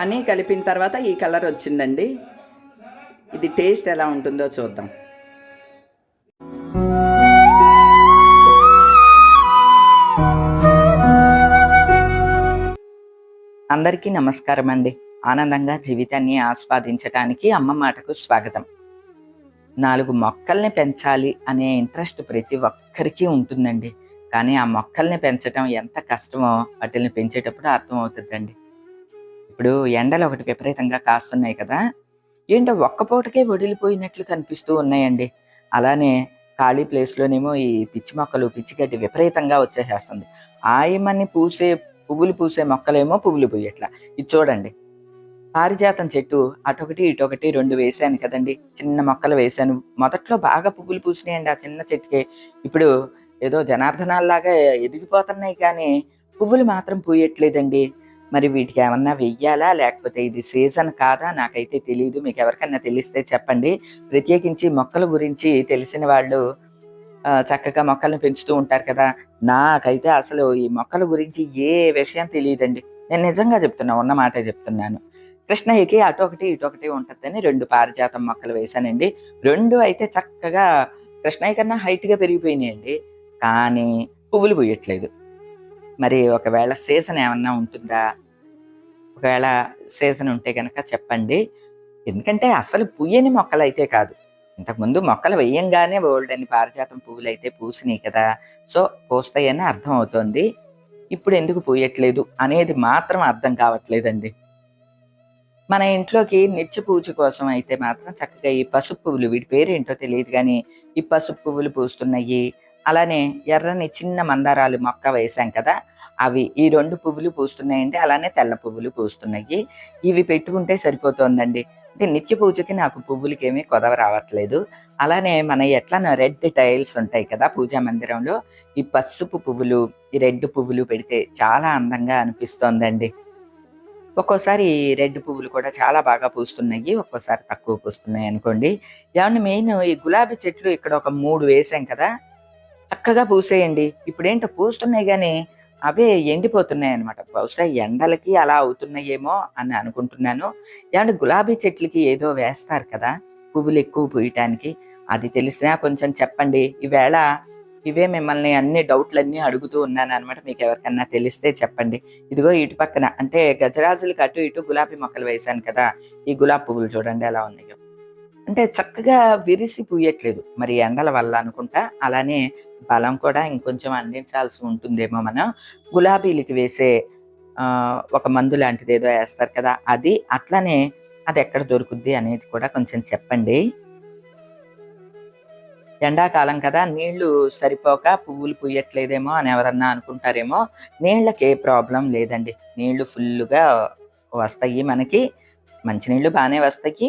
Honey కలిపిన తర్వాత ఈ కలర్ వచ్చిందండి. ఇది టేస్ట్ ఎలా ఉంటుందో చూద్దాం. అందరికీ నమస్కారం అండి. ఆనందంగా జీవితాన్ని ఆస్వాదించటానికి అమ్మ మాటకు స్వాగతం. నాలుగు మొక్కల్ని పెంచాలి అనే ఇంట్రెస్ట్ ప్రతి ఒక్కరికి ఉంటుందండి. కానీ ఆ మొక్కల్ని పెంచడం ఎంత కష్టమో వాటిని పెంచేటప్పుడు అర్థమవుతుందండి. ఇప్పుడు ఎండలు ఒకటి విపరీతంగా కాస్తున్నాయి కదా. ఏంటో ఒక్క పూటకే వడిలిపోయినట్లు కనిపిస్తూ ఉన్నాయండి. అలానే ఖాళీ ప్లేస్లోనేమో ఈ పిచ్చి మొక్కలు పిచ్చి గడ్డి విపరీతంగా వచ్చేసేస్తుంది. ఆయమని పూసే పువ్వులు పూసే మొక్కలేమో పువ్వులు పోయేట్లా. ఇది చూడండి. పారిజాతం చెట్టు అటొకటి ఇటొకటి రెండు వేసాను కదండి. చిన్న మొక్కలు వేసాను మొదట్లో బాగా పువ్వులు పూసినాయండి ఆ చిన్న చెట్టుకి. ఇప్పుడు ఏదో జనార్దనాల్లాగా ఎదిగిపోతున్నాయి కానీ పువ్వులు మాత్రం పూయట్లేదండి. మరి వీటికి ఏమన్నా వెయ్యాలా? లేకపోతే ఇది సీజన్ కాదా? నాకైతే తెలియదు మీకు ఎవరికన్నా తెలిస్తే చెప్పండి. ప్రత్యేకించి మొక్కల గురించి తెలిసిన వాళ్ళు చక్కగా మొక్కలను పెంచుతూ ఉంటారు కదా! నాకైతే అసలు ఈ మొక్కల గురించి ఏ విషయం తెలియదండి నేను నిజంగా చెప్తున్నా ఉన్న మాటే చెప్తున్నాను. కృష్ణయ్యకి అటు ఒకటి ఇటు ఒకటి ఉంటుందని రెండు పారిజాతం మొక్కలు వేశానండి. రెండు అయితే చక్కగా కృష్ణయ్య కన్నా హైట్గా పెరిగిపోయినాయండి. కానీ పువ్వులు పూయట్లేదు. మరి ఒకవేళ సీజన్ ఏమన్నా ఉంటుందా? ఒకవేళ సీజన్ ఉంటే కనుక చెప్పండి. ఎందుకంటే అసలు పుయ్యని మొక్కలు అయితే కాదు. ఇంతకుముందు మొక్కలు వేయంగానే ఓల్డని పారిజాతం పువ్వులు అయితే పూసినాయి కదా. సో పూస్తాయని అర్థం అవుతోంది. ఇప్పుడు ఎందుకు పూయట్లేదు అనేది మాత్రం అర్థం కావట్లేదండి. మన ఇంట్లోకి నిత్య పూజ కోసం అయితే మాత్రం చక్కగా ఈ పసుపు పువ్వులు వీటి పేరేంటో తెలియదు కానీ ఈ పసుపు పువ్వులు పూస్తున్నాయి. అలానే ఎర్రని చిన్న మందారాలు మొక్క వేసాం కదా అవి ఈ రెండు పువ్వులు పూస్తున్నాయండి అలానే తెల్ల పువ్వులు పూస్తున్నాయి. ఇవి పెట్టుకుంటే సరిపోతుందండి. అంటే నిత్య పూజకి నాకు పువ్వులకి ఏమీ కొదవ రావట్లేదు. అలానే మన ఎట్లా రెడ్ టైల్స్ ఉంటాయి కదా పూజా మందిరంలో ఈ పసుపు పువ్వులు ఈ రెడ్ పువ్వులు పెడితే చాలా అందంగా అనిపిస్తోందండి. ఒక్కోసారి ఈ రెడ్ పువ్వులు కూడా చాలా బాగా పూస్తున్నాయి ఒక్కోసారి తక్కువ పూస్తున్నాయి అనుకోండి. ఏమన్నా మెయిన్ ఈ గులాబీ చెట్లు ఇక్కడ ఒక మూడు వేసాం కదా చక్కగా పూసేయండి. ఇప్పుడేంటో పూస్తున్నాయి కానీ అవే ఎండిపోతున్నాయి అనమాట బహుశా ఎండలకి అలా అవుతున్నాయేమో అని అనుకుంటున్నాను. ఏమంటే గులాబీ చెట్లకి ఏదో వేస్తారు కదా పువ్వులు ఎక్కువ పూయటానికి. అది తెలిసినా కొంచెం చెప్పండి. ఈవేళ ఇవే మిమ్మల్ని అన్ని డౌట్లన్నీ అడుగుతూ ఉన్నాను అనమాట మీకు ఎవరికన్నా తెలిస్తే చెప్పండి. ఇదిగో ఇటు పక్కన అంటే గజరాజులకు అటు ఇటు గులాబీ మొక్కలు వేశాను కదా ఈ గులాబీ పువ్వులు చూడండి ఎలా ఉన్నాయో. అంటే చక్కగా విరిసి పూయట్లేదు మరి ఎండల వల్ల అనుకుంటా. అలానే బలం కూడా ఇంకొంచెం అందించాల్సి ఉంటుందేమో మనం. గులాబీలకి వేసే ఒక మందు లాంటిది ఏదో వేస్తారు కదా అది అట్లనే అది ఎక్కడ దొరుకుద్ది అనేది కూడా కొంచెం చెప్పండి. ఎండాకాలం కదా నీళ్ళు సరిపోక పువ్వులు పూయట్లేదేమో అని ఎవరన్నా అనుకుంటారేమో. నీళ్ళకి ఏ ప్రాబ్లం లేదండి. నీళ్ళు ఫుల్గా వస్తాయి మనకి. మంచినీళ్ళు బాగానే వస్తాయి.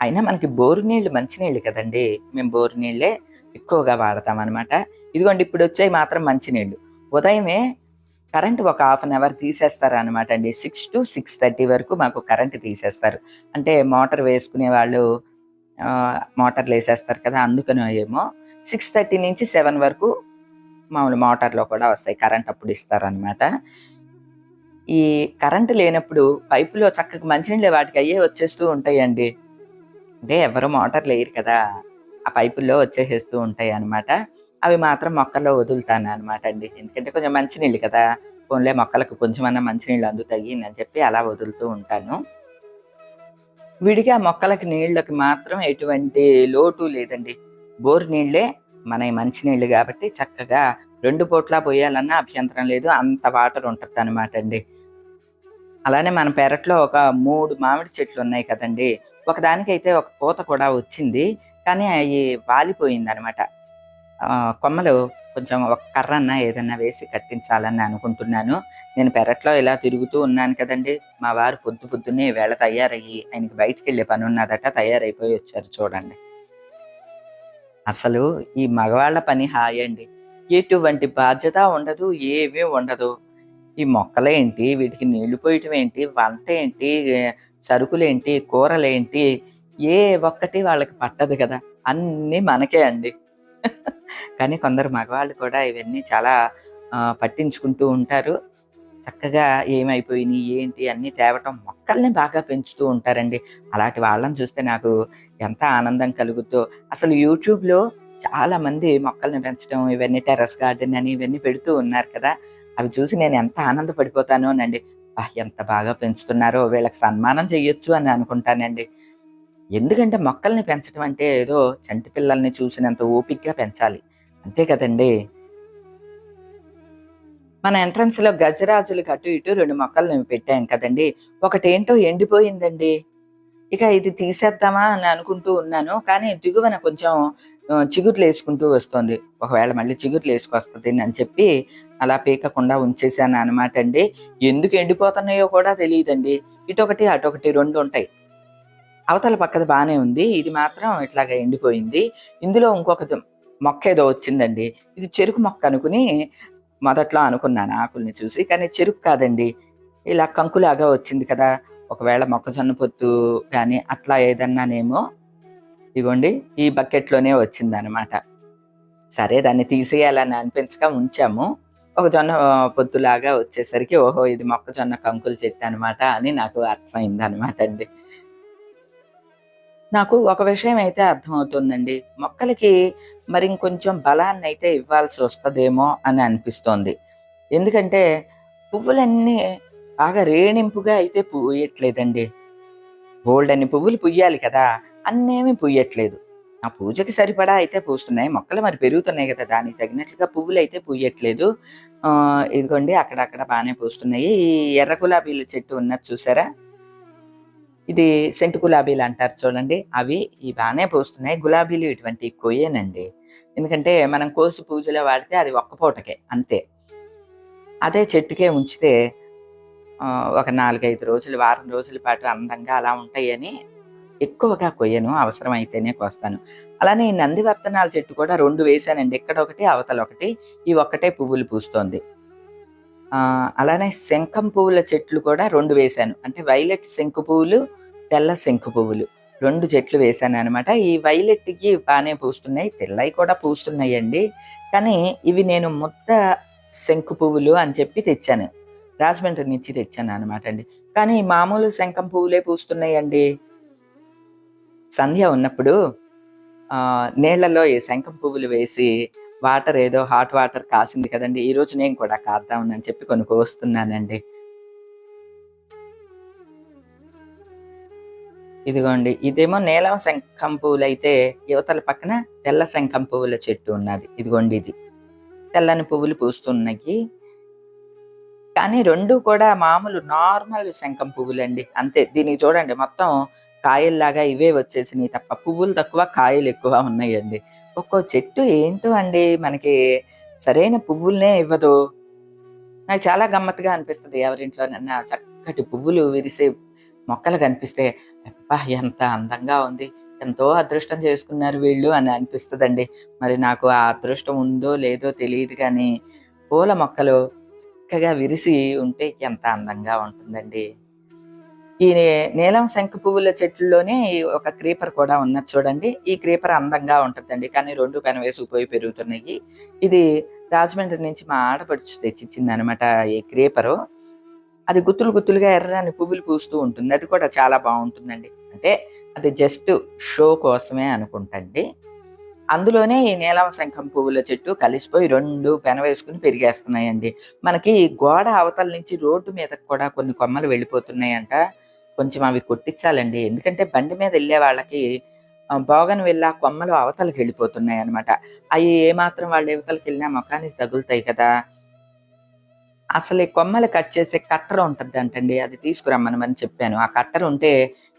అయినా మనకి బోరు నీళ్ళు మంచినీళ్ళు కదండి. మేము బోరు నీళ్ళే ఎక్కువగా వాడతాం అనమాట ఇదిగోండి ఇప్పుడు వచ్చాయి మాత్రం మంచినీళ్ళు. ఉదయమే కరెంట్ ఒక హాఫ్ అన్ అవర్ తీసేస్తారు అనమాట అండి. సిక్స్ టు సిక్స్ థర్టీ వరకు మాకు కరెంట్ తీసేస్తారు. అంటే మోటార్ వేసుకునే వాళ్ళు మోటార్లు వేసేస్తారు కదా అందుకని ఏమో సిక్స్ థర్టీ నుంచి సెవెన్ వరకు మామూలు మోటార్లో కూడా వస్తాయి. కరెంట్ అప్పుడు ఇస్తారనమాట ఈ కరెంటు లేనప్పుడు పైపులో చక్కగా మంచినీళ్ళు వాటికి అయ్యే వచ్చేస్తూ ఉంటాయండి. అంటే ఎవరు మోటార్లు వేయరు కదా ఆ పైపుల్లో వచ్చేసేస్తూ ఉంటాయి అనమాట అవి మాత్రం మొక్కల్లో వదులుతాను అనమాట అండి. ఎందుకంటే కొంచెం మంచినీళ్ళు కదా ఫోన్లే మొక్కలకు కొంచెమన్నా మంచినీళ్ళు అందుతాయి అని చెప్పి అలా వదులుతూ ఉంటాను. విడిగా మొక్కలకి నీళ్ళకి మాత్రం ఎటువంటి లోటు లేదండి. బోర్ నీళ్ళే మన మంచినీళ్ళు కాబట్టి చక్కగా రెండు పూట్ల పోయాలన్నా అభ్యంతరం లేదు అంత వాటర్ ఉంటుంది అనమాట అండి. అలానే మన పెరట్లో ఒక మూడు మామిడి చెట్లు ఉన్నాయి కదండి ఒకదానికైతే ఒక పూత కూడా వచ్చింది కానీ అవి వాలిపోయింది అనమాట కొమ్మలు కొంచెం ఒక కర్రన్న ఏదన్నా వేసి కట్టించాలని అనుకుంటున్నాను. నేను పెరట్లో ఇలా తిరుగుతూ ఉన్నాను కదండి. మా వారు పొద్దు పొద్దున్నే వేళ తయారయ్యి ఆయనకి బయటికి వెళ్ళే పని ఉన్నదట తయారైపోయి వచ్చారు చూడండి. అసలు ఈ మగవాళ్ళ పని హాయ్ అండి. ఎటువంటి బాధ్యత ఉండదు ఏమీ ఉండదు. ఈ మొక్కలేంటి? వీటికి నీళ్ళు పోయటం ఏంటి? వంట ఏంటి? సరుకులేంటి కూరలేంటి ఏ ఒక్కటి వాళ్ళకి పట్టదు కదా. అన్నీ మనకే అండి. కానీ కొందరు మగవాళ్ళు కూడా ఇవన్నీ చాలా పట్టించుకుంటూ ఉంటారు. చక్కగా ఏమైపోయినాయి ఏంటి అన్నీ తేవటం మొక్కల్ని బాగా పెంచుతూ ఉంటారండి. అలాంటి వాళ్ళని చూస్తే నాకు ఎంత ఆనందం కలుగుతో అసలు యూట్యూబ్లో చాలా మంది మొక్కల్ని పెంచడం ఇవన్నీ టెర్రస్ గార్డెన్ అని ఇవన్నీ పెడుతూ ఉన్నారు కదా. అవి చూసి నేను ఎంత ఆనందపడిపోతానోనండి "అబ్బా, ఎంత బాగా పెంచుతున్నారో వీళ్ళకి సన్మానం చేయొచ్చు అని అనుకుంటానండి. ఎందుకంటే మొక్కల్ని పెంచడం అంటే ఏదో చంటి పిల్లల్ని చూసినంత ఓపిక్గా పెంచాలి. అంతే కదండి? మన ఎంట్రన్స్లో గజరాజులు గజరాజులకు అటు ఇటు రెండు మొక్కలు మేము పెట్టాం కదండి. ఒకటేంటో ఎండిపోయిందండి. ఇక ఇది తీసేద్దామా అని అనుకుంటూ ఉన్నాను. కానీ దిగువన కొంచెం చిగుట్లు వేసుకుంటూ వస్తుంది. ఒకవేళ మళ్ళీ చిగుట్లు వేసుకొస్తుంది అని చెప్పి అలా పీకకుండా ఉంచేసాను అనమాట అండి. ఎందుకు ఎండిపోతున్నాయో కూడా తెలియదండి. ఇటొకటి అటొకటి రెండు ఉంటాయి. అవతల పక్కది బాగానే ఉంది. ఇది మాత్రం ఇట్లాగా ఎండిపోయింది. ఇందులో ఇంకొక మొక్క ఏదో వచ్చిందండి. ఇది చెరుకు మొక్క అనుకుని మొదట్లో అనుకున్నాను ఆకుల్ని చూసి. కానీ చెరుకు కాదండి. ఇలా కంకులాగా వచ్చింది కదా. ఒకవేళ మొక్కజొన్న పొత్తు కానీ అట్లా ఏదన్నానేమో ఇదిగోండి ఈ బకెట్లోనే వచ్చిందనమాట సరే దాన్ని తీసేయాలని అనిపించక ఉంచాము. ఒక జొన్న పొద్దులాగా పొత్తులాగా వచ్చేసరికి ఓహో ఇది మొక్కజొన్న కంకుల చెట్టు అనమాట అని నాకు అర్థమైంది అనమాట అండి. నాకు ఒక విషయం అయితే అర్థమవుతుందండి. మొక్కలకి మరి ఇంకొంచెం బలాన్ని అయితే ఇవ్వాల్సి వస్తుందేమో అని అనిపిస్తోంది. ఎందుకంటే పువ్వులన్నీ బాగా రేణింపుగా అయితే పూయట్లేదండి. బోల్డ్ అన్ని పువ్వులు పుయ్యాలి కదా అన్నేమీ పుయ్యట్లేదు. ఆ పూజకి సరిపడా అయితే పూస్తున్నాయి. మొక్కలు మరి పెరుగుతున్నాయి కదా దానికి తగినట్లుగా పువ్వులు అయితే పూయట్లేదు ఇదిగోండి అక్కడక్కడ బాగానే పూస్తున్నాయి. ఈ ఎర్ర గులాబీల చెట్టు ఉన్నది చూసారా? ఇది సెంటు గులాబీలు అంటారు చూడండి. అవి ఈ బాగానే పూస్తున్నాయి. గులాబీలు ఇటువంటి కొయ్యనండి. ఎందుకంటే మనం కోసి పూజలో వాడితే అది ఒక్క పూటకే అంతే. అదే చెట్టుకే ఉంచితే ఒక నాలుగైదు రోజులు వారం రోజుల పాటు అందంగా అలా ఉంటాయని ఎక్కువగా కొయ్యను. అవసరమైతేనే కోస్తాను. అలానే ఈ నందివర్తనాల చెట్టు కూడా రెండు వేసానండి. ఇక్కడ ఒకటి అవతల ఒకటి ఈ ఒక్కటే పువ్వులు పూస్తోంది. అలానే శంఖం పువ్వుల చెట్లు కూడా రెండు వేశాను అంటే వైలెట్ శంకు పువ్వులు తెల్ల శంకు పువ్వులు. రెండు చెట్లు వేశాను అనమాట ఈ వైలెట్కి బాగానే పూస్తున్నాయి. తెల్లవి కూడా పూస్తున్నాయండి. కానీ ఇవి నేను ముద్ద శంకు పువ్వులు అని చెప్పి తెచ్చాను. రాజమండ్రి నుంచి తెచ్చాను అనమాట అండి. కానీ మామూలు శంఖం పువ్వులే పూస్తున్నాయండి. సంధ్య ఉన్నప్పుడు నీళ్ళలో ఈ శంఖం పువ్వులు వేసి వాటర్ ఏదో హాట్ వాటర్ కాసింది కదండి. ఈ రోజు నేను కూడా కాద్దామని అని చెప్పి కొన్ని కోస్తున్నానండి. ఇదిగోండి ఇదేమో నీలం శంఖం పువ్వులు అయితే యువతల పక్కన తెల్ల శంఖం పువ్వుల చెట్టు ఉన్నది. ఇదిగోండి ఇది. తెల్లని పువ్వులు పూస్తున్నాయి. కానీ రెండు కూడా మామూలు నార్మల్ శంఖం పువ్వులండి. అంతే. దీనికి చూడండి మొత్తం కాయల్లాగా ఇవే వచ్చేసినాయి తప్ప పువ్వులు తక్కువ కాయలు ఎక్కువ ఉన్నాయండి. ఒక్కో చెట్టు ఏంటో అండి మనకి సరైన పువ్వులనే ఇవ్వదు. నాకు చాలా గమ్మత్తుగా అనిపిస్తుంది ఎవరింట్లోనన్నా చక్కటి పువ్వులు విరిసే మొక్కలు కనిపిస్తే అబ్బా ఎంత అందంగా ఉంది ఎంతో అదృష్టం చేసుకున్నారు వీళ్ళు అని అనిపిస్తుందండి. మరి నాకు ఆ అదృష్టం ఉందో లేదో తెలియదు కానీ పూల మొక్కలు చక్కగా విరిసి ఉంటే ఎంత అందంగా ఉంటుందండి. ఈ నీలం శంఖ పువ్వుల చెట్లలోనే ఒక క్రీపర్ కూడా ఉన్నది చూడండి. ఈ క్రీపర్ అందంగా ఉంటుందండి. కానీ రెండు పెన వేసుకుపోయి పెరుగుతున్నాయి. ఇది రాజమండ్రి నుంచి మా ఆడపడుచు తెచ్చిచ్చింది అనమాట ఈ క్రీపరు. అది గుత్తులు గుత్తులుగా ఎర్రని పువ్వులు పూస్తూ ఉంటుంది. అది కూడా చాలా బాగుంటుందండి. అంటే అది జస్ట్ షో కోసమే అనుకుంటండి. అందులోనే ఈ నీలం శంఖం పువ్వుల చెట్టు కలిసిపోయి రెండు పెన వేసుకుని పెరిగేస్తున్నాయండి. మనకి ఈ గోడ అవతల నుంచి రోడ్డు మీదకి కూడా కొన్ని కొమ్మలు వెళ్ళిపోతున్నాయంట. కొంచెం అవి కొట్టించాలండి. ఎందుకంటే బండి మీద వెళ్ళే వాళ్ళకి బోగన్ వెళ్ళి ఆ కొమ్మలు అవతలకి వెళ్ళిపోతున్నాయి అనమాట అవి ఏమాత్రం వాళ్ళు యువతలకి వెళ్ళినా ముఖానికి తగులుతాయి కదా. అసలు ఈ కొమ్మలు కట్ చేసే కట్టర్ ఉంటుంది అంటండి అది తీసుకురమ్మనమని చెప్పాను. ఆ కట్టర్ ఉంటే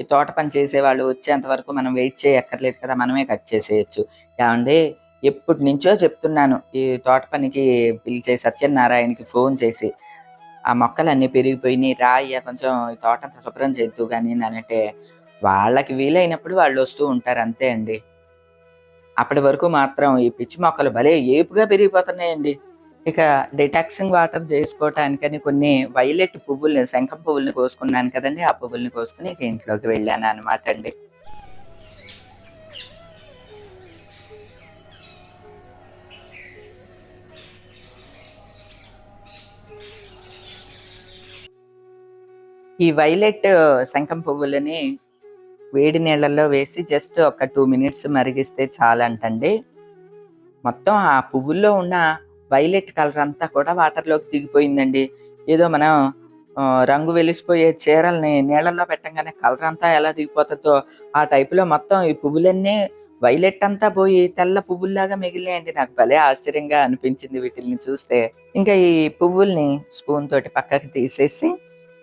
ఈ తోట పని చేసే వాళ్ళు వచ్చేంత వరకు మనం వెయిట్ చేయక్కర్లేదు కదా. మనమే కట్ చేసేయచ్చు. ఏమండి? ఎప్పటి నుంచో చెప్తున్నాను. ఈ తోట పనికి పిలిచే సత్యనారాయణకి ఫోన్ చేసి ఆ మొక్కలన్నీ పెరిగిపోయినాయి. రాయ్యా కొంచెం ఈ తోట అంతా శుభ్రం చేద్దు కానీ అంటే వాళ్ళకి వీలైనప్పుడు వాళ్ళు వస్తూ ఉంటారు అంతే అండి. అప్పటి వరకు మాత్రం ఈ పిచ్చి మొక్కలు భలే ఏపుగా పెరిగిపోతున్నాయండి. ఇక డిటాక్సింగ్ వాటర్ చేసుకోవటానికని కొన్ని వైలెట్ పువ్వుల్ని శంఖం పువ్వుల్ని కోసుకున్నాను కదండి. ఆ పువ్వుల్ని కోసుకుని ఇక ఇంట్లోకి వెళ్ళాను అనమాట అండి. ఈ వైలెట్ శంఖం పువ్వులని వేడి నీళ్ళల్లో వేసి జస్ట్ ఒక టూ మినిట్స్ మరిగిస్తే చాలంటండి. మొత్తం ఆ పువ్వుల్లో ఉన్న వైలెట్ కలర్ అంతా కూడా వాటర్లోకి దిగిపోయిందండి. ఏదో మనం రంగు వెలిసిపోయే చీరల్ని నీళ్ళల్లో పెట్టంగానే కలర్ అంతా ఎలా దిగిపోతుందో ఆ టైపులో మొత్తం ఈ పువ్వులన్నీ వైలెట్ అంతా పోయి తెల్ల పువ్వుల్లాగా మిగిలినాయండి. నాకు భలే ఆశ్చర్యంగా అనిపించింది వీటిని చూస్తే. ఇంకా ఈ పువ్వుల్ని స్పూన్ తోటి పక్కకి తీసేసి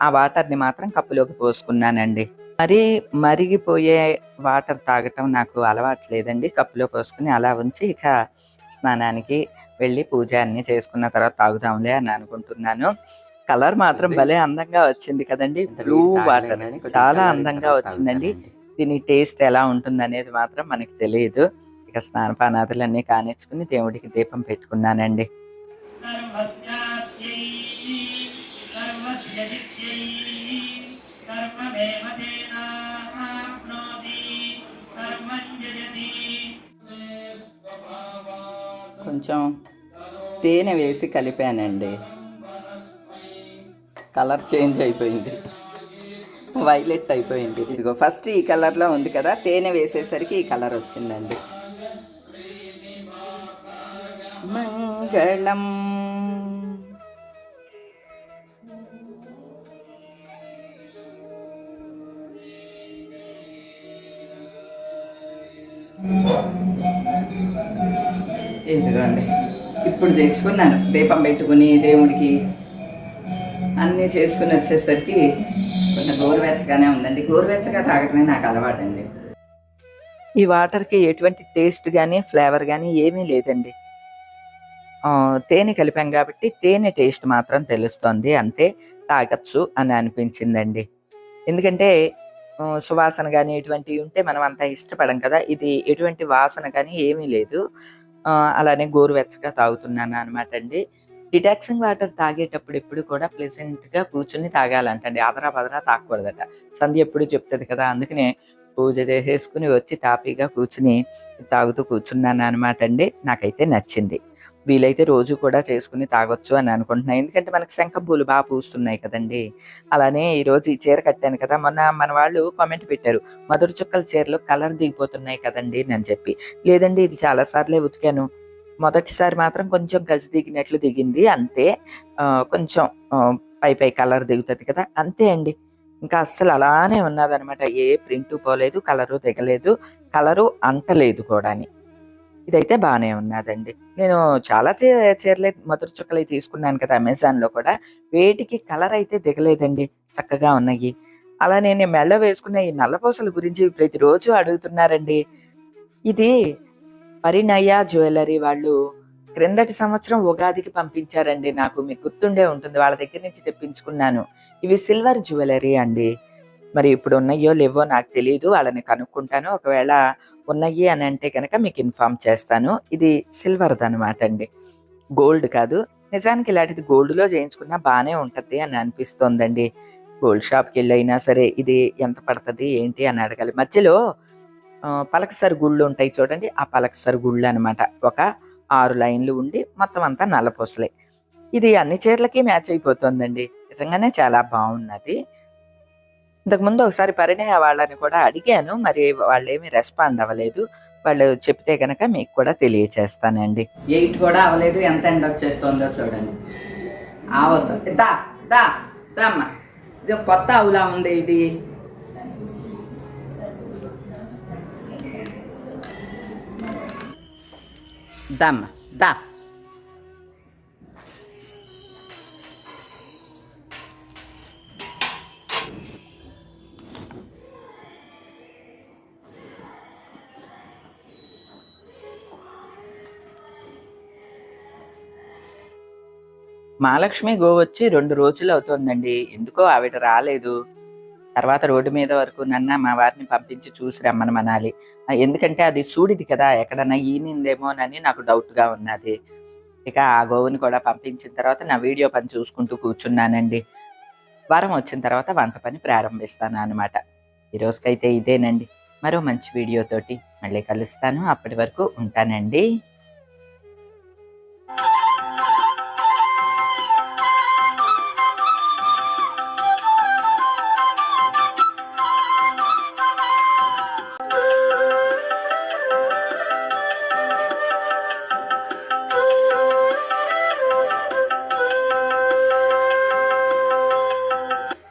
ఆ వాటర్ని మాత్రం కప్పులోకి పోసుకున్నానండి. మరి మరిగిపోయే వాటర్ తాగటం నాకు అలవాటు లేదండి. కప్పులో పోసుకుని అలా ఉంచి ఇక స్నానానికి వెళ్ళి పూజ అన్ని చేసుకున్న తర్వాత తాగుదాంలే అని అనుకుంటున్నాను. కలర్ మాత్రం భలే అందంగా వచ్చింది కదండి. బ్లూ వాటర్ చాలా అందంగా వచ్చిందండి. దీని టేస్ట్ ఎలా ఉంటుంది అనేది మాత్రం మనకి తెలియదు. ఇక స్నానపానాదులన్నీ కానిచ్చుకుని దేవుడికి దీపం పెట్టుకున్నానండి. सर्वस्याप्यै सर्वस्य जित्यै सर्वमेव तेनाप्नोति सर्वं जयति కొంచెం తేనె వేసి కలిపానండి కలర్ చేంజ్ అయిపోయింది వైలెట్ అయిపోయింది ఇదిగో ఫస్ట్ ఈ కలర్లో ఉంది కదా తేనె వేసేసరికి ఈ కలర్ వచ్చిందండి మంగళం ఇదిగోండి. ఇప్పుడు తెచ్చుకున్నాను. దీపం పెట్టుకుని దేవుడికి అన్నీ చేసుకుని వచ్చేసరికి కొంచెం గోరువెచ్చగానే ఉందండి. గోరువెచ్చగా తాగటమే నాకు అలవాటండి. ఈ వాటర్కి ఎటువంటి టేస్ట్ కానీ ఫ్లేవర్ కానీ ఏమీ లేదండి. తేనె కలిపాం కాబట్టి తేనె టేస్ట్ మాత్రం తెలుస్తుంది. అంతే తాగచ్చు అని అనిపించిందండి. ఎందుకంటే సువాసన కానీ ఇటువంటివి ఉంటే మనం అంత ఇష్టపడం కదా. ఇది ఎటువంటి వాసన కానీ ఏమీ లేదు. ఆ, అలానే గోరువెచ్చగా తాగుతున్నాను అనమాట అండి. డిటాక్సింగ్ వాటర్ తాగేటప్పుడు ఎప్పుడు కూడా ప్లెజెంట్గా కూర్చుని తాగాలంటండి. ఆదరా బదరా తాగకూడదట. సంధ్య ఎప్పుడు చెప్తుంది కదా అందుకనే పూజ చేసేసుకుని వచ్చి తాపీగా కూర్చుని తాగుతూ కూర్చున్నాను అనమాట అండి. నాకైతే నచ్చింది. వీలైతే రోజు కూడా చేసుకుని తాగొచ్చు అని అనుకుంటున్నాను ఎందుకంటే మనకి శంఖంపూలు బాగా పూస్తున్నాయి కదండి. అలానే ఈ రోజు ఈ చీర కట్టాను కదా మొన్న మన వాళ్ళు కామెంట్ పెట్టారు. మధుర చుక్కల చీరలు కలర్ దిగిపోతున్నాయి కదండి అని చెప్పి. లేదండి ఇది చాలా సార్లే ఉతికాను. మొదటిసారి మాత్రం కొంచెం గజి దిగినట్లు దిగింది అంతే. కొంచెం పై పై కలర్ దిగుతుంది కదా అంతే అండి. ఇంకా అస్సలు అలానే ఉన్నదనమాట ఏ ప్రింట్ పోలేదు కలరు దిగలేదు కలరు అంటలేదు కూడాని. ఇదైతే బాగానే ఉన్నదండి. నేను చాలా చీ- చీరలే మధుర చుక్కలు తీసుకున్నాను కదా అమెజాన్లో కూడా. వేటికి కలర్ అయితే దిగలేదండి. చక్కగా ఉన్నాయి. అలా నేను మెళ్ళ వేసుకున్న ఈ నల్లపూసల గురించి ప్రతిరోజు అడుగుతున్నారండి. ఇది పరిణయ జ్యువెలరీ వాళ్ళు క్రిందటి సంవత్సరం ఉగాదికి పంపించారండి. నాకు మీకు గుర్తుండే ఉంటుంది. వాళ్ళ దగ్గర నుంచి తెప్పించుకున్నాను. ఇవి సిల్వర్ జ్యువెలరీ అండి. మరి ఇప్పుడు ఉన్నాయో లేవో నాకు తెలియదు వాళ్ళని కనుక్కుంటాను. ఒకవేళ ఉన్నాయి అని అంటే కనుక మీకు ఇన్ఫామ్ చేస్తాను. ఇది సిల్వర్ది అనమాట అండి. గోల్డ్ కాదు. నిజానికి ఇలాంటిది గోల్డ్లో చేయించుకున్నా బాగానే ఉంటుంది అని అనిపిస్తోందండి. గోల్డ్ షాప్కి వెళ్ళైనా సరే ఇది ఎంత పడుతుంది ఏంటి అని అడగాలి. మధ్యలో పలకసరి గుళ్ళు ఉంటాయి చూడండి. ఆ పలకసరి గుళ్ళు అనమాట ఒక ఆరు లైన్లు ఉండి మొత్తం అంతా నల్లపూసలే. ఇది అన్ని చీరలకి మ్యాచ్ అయిపోతుందండి. నిజంగానే చాలా బాగున్నది. ఇంతకుముందు ఒకసారి పరిణయ వాళ్ళని కూడా అడిగాను మరి వాళ్ళు ఏమీ రెస్పాండ్ అవ్వలేదు. వాళ్ళు చెప్తే కనుక మీకు కూడా తెలియచేస్తానండి. ఎయిట్ కూడా అవ్వలేదు ఎంత ఎండ వచ్చేస్తుందో చూడండి. అవసరం దా దా దా ఇది కొత్త అవులా ఉంది ఇది. దమ్మ దా. మహాలక్ష్మి గో వచ్చి రెండు రోజులు అవుతోందండి. ఎందుకో ఆవిడ రాలేదు. తర్వాత రోడ్డు మీద వరకు నన్న మా వారిని పంపించి చూసి రమ్మని మనాలి. ఎందుకంటే అది సూడిది కదా ఎక్కడన్నా ఈనిందేమోనని నాకు డౌట్గా ఉన్నది. ఇక ఆ గోవుని కూడా పంపించిన తర్వాత నా వీడియో పని చూసుకుంటూ కూర్చున్నానండి. వారం వచ్చిన తర్వాత వంట పని ప్రారంభిస్తాను అనమాట ఈ రోజుకైతే ఇదేనండి. మరో మంచి వీడియోతోటి మళ్ళీ కలుస్తాను. అప్పటి వరకు ఉంటానండి.